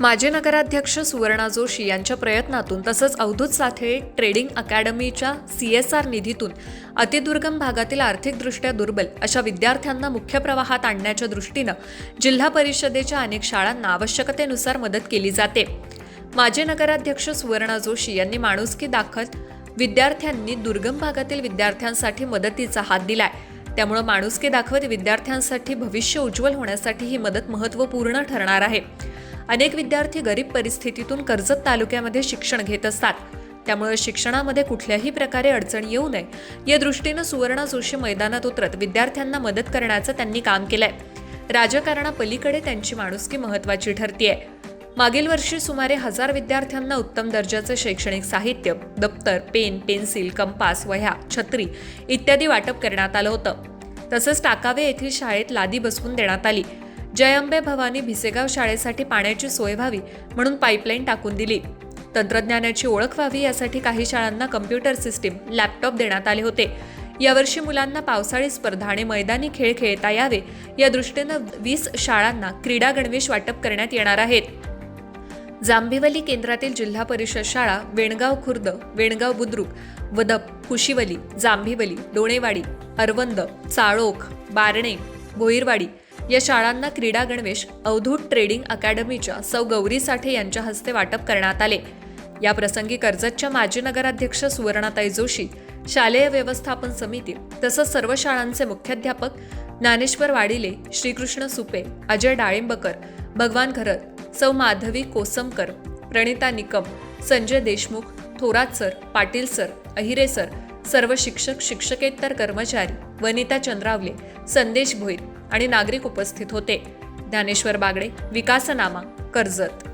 माजी नगराध्यक्ष सुवर्णा जोशी यांच्या प्रयत्नातून तसंच अवधूत साठे ट्रेडिंग अकॅडमीच्या सी एस आर निधीतून अतिदुर्गम भागातील आर्थिकदृष्ट्या दुर्बल अशा विद्यार्थ्यांना मुख्य प्रवाहात आणण्याच्या दृष्टीनं जिल्हा परिषदेच्या अनेक शाळांना आवश्यकतेनुसार मदत केली जाते. माजी नगराध्यक्ष सुवर्णा जोशी यांनी माणुसकी दाखल विद्यार्थ्यांनी दुर्गम भागातील विद्यार्थ्यांसाठी मदतीचा हात दिलाय. त्यामुळं माणुसकी दाखवत विद्यार्थ्यांसाठी भविष्य उज्ज्वल होण्यासाठी ही मदत महत्त्वपूर्ण ठरणार आहे. अनेक विद्यार्थी गरीब परिस्थितीतून कर्जत तालुक्यामध्ये शिक्षण घेत असतात. त्यामुळे शिक्षणामध्ये कुठल्याही प्रकारे अडचण येऊ नये. या दृष्टीनं सुवर्णा जोशी मैदानात उतरत विद्यार्थ्यांना मदत करण्याचं त्यांनी काम केलंय. राजकारणापलीकडे त्यांची माणुसकी महत्वाची ठरतीये. मागील वर्षी सुमारे हजार विद्यार्थ्यांना उत्तम दर्जाचं शैक्षणिक साहित्य दप्तर पेन पेन्सिल कंपास वह्या छत्री इत्यादी वाटप करण्यात आलं होतं. तसंच टाकावे येथील शाळेत लादी बसवून देण्यात आली. जयंबे भवानी भिसेगाव शाळेसाठी पाण्याची सोय व्हावी म्हणून पाईपलाईन टाकून दिली. तंत्रज्ञानाची ओळख व्हावी यासाठी काही शाळांना कम्प्युटर सिस्टीम लॅपटॉप देण्यात आले होते. यावर्षी मुलांना पावसाळी स्पर्धा आणि मैदानी खेळ खेळता यावे या दृष्टीनं वीस शाळांना क्रीडा गणवेश वाटप करण्यात येणार आहेत. जांभिवली केंद्रातील जिल्हा परिषद शाळा वेणगाव खुर्द वेणगाव बुद्रुक वदप कुशिवली जांभिवली डोणेवाडी अरवंद चाळोख बारणे भोईरवाडी या शाळांना क्रीडा गणवेश अवधूत ट्रेडिंग अकॅडमीच्या सौ गौरी साठे यांच्या हस्ते वाटप करण्यात आले. या प्रसंगी कर्जतच्या माजी नगराध्यक्ष सुवर्णाताई जोशी शालेय व्यवस्थापन समिती तसंच सर्व शाळांचे मुख्याध्यापक Dnyaneshwar Wadile Shrikrishna Supe Ajay Dalimbkar Bhagwan Kharat Sau Madhavi Kosamkar Pranita Nikam Sanjay Deshmukh Thorat sir Patil sir Ahire sir सर्व शिक्षक शिक्षकेतर कर्मचारी वनिता चंद्रावले संदेश भोईर आणि नागरिक उपस्थित होते. ज्ञानेश्वर बागडे विकासनामा कर्जत.